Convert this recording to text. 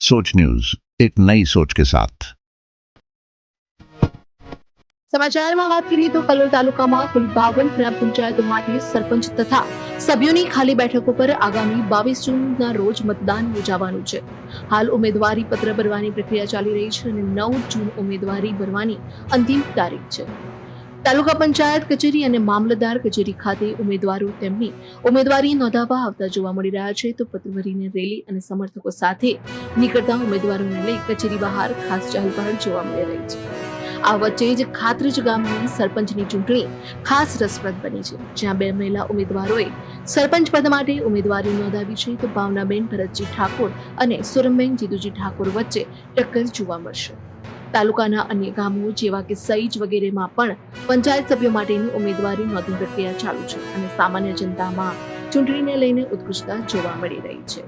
सोच न्यूज एक नई सोच के साथ સમાચારમાં વાત કરીએ તો કલોલ તાલુકામાં કુલ બાવન ગ્રામ પંચાયતો માટે સરપંચ તથા સભ્યોની ખાલી બેઠકો પર આગામી બાવીસ જૂનના રોજ મતદાન યોજાવાનું છે હાલ ઉમેદવારી પત્ર ભરવાની પ્રક્રિયા ચાલી રહી છે અને નવ જૂન ઉમેદવારી ભરવાની અંતિમ તારીખ છે તાલુકા પંચાયત કચેરી અને મામલતદાર કચેરી ખાતે ઉમેદવારો તેમની ઉમેદવારી નોંધાવવા આવતા જોવા મળી રહ્યા છે. તો પત્ર રેલી અને સમર્થકો સાથે નીકળતા ઉમેદવારોને લઈ કચેરી બહાર ખાસ ચહલપહલ જોવા મળી રહી છે. આ વચ્ચે જ ખાત્રજ ગામની સરપંચની ચૂંટણી ખાસ રસપ્રદ બની છે. જ્યાં બે મહિલા ઉમેદવારોએ સરપંચ પદ માટે ઉમેદવારી નોંધાવી છે. તો ભાવનાબેન ભરતજી ઠાકોર અને સુરમબેન જીતુજી ઠાકોર વચ્ચે ટક્કર જોવા મળશે. તાલુકાના અન્ય ગામો જેવા કે સઈજ વગેરેમાં પણ પંચાયત સભ્યો માટેની ઉમેદવારી નોંધણી પ્રક્રિયા ચાલુ છે અને સામાન્ય જનતામાં ચૂંટણીને લઈને ઉત્કૃષ્ટતા જોવા મળી રહી છે.